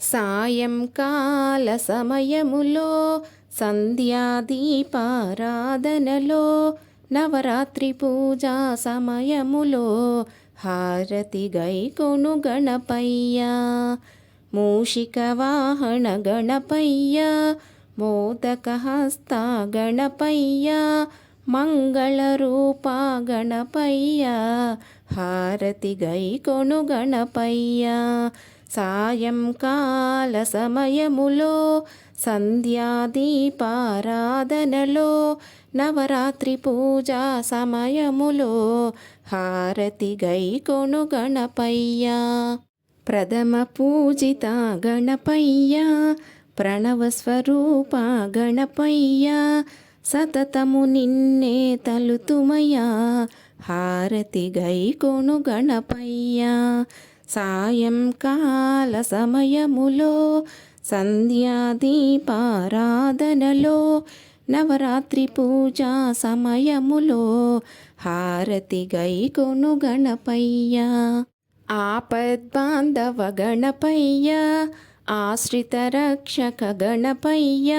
సాయంకాల సమయములో సంధ్యాదీపారాధనలో నవరాత్రి పూజా సమయములో హారతి గైకొను గణపయ్య. మూషిక వాహన గణపయ్య మోదక హస్త గణపయ్య మంగళ రూప గణపయ్య హారతి గైకొను గణపయ్య. సాయంకాల సమయములో సంధ్యాదీపారాధనలో నవరాత్రి పూజా సమయములో హారతి గైకొను గణపయ్య. ప్రథమ పూజిత గణపయ్య ప్రణవస్వరూప గణపయ్య సతతము నిన్నే తలుతుమయ్యా హారతి గైకొను గణపయ్య. సాయంకాల సమయములో సంధ్యాదీపారాధనలో నవరాత్రి పూజా సమయములో హారతి గైకొను గణపయ్య. ఆపద్బాంధవ గణపయ్య ఆశ్రిత రక్షక గణపయ్య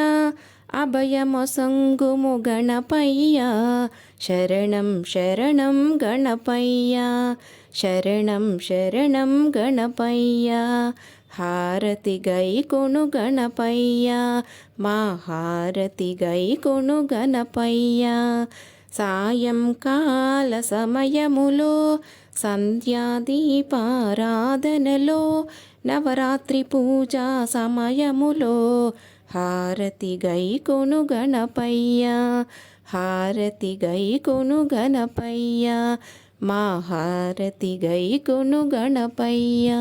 అభయమొసంగుము గణపయ్యా శరణం శరణం గణపయ్యా. శరణం శరణం గణపయ్యా. హారతి గైకొను గణపయ్యా. మా హారతి గైకొను గణపయ్య. సాయంకాల సమయములో సంధ్యాదీపారాధనలో నవరాత్రి పూజా సమయములో హారతి గైకొను గణపయ్య హారతి గైకొను గణపయ్య మా హారతి గైకొను గణపయ్య.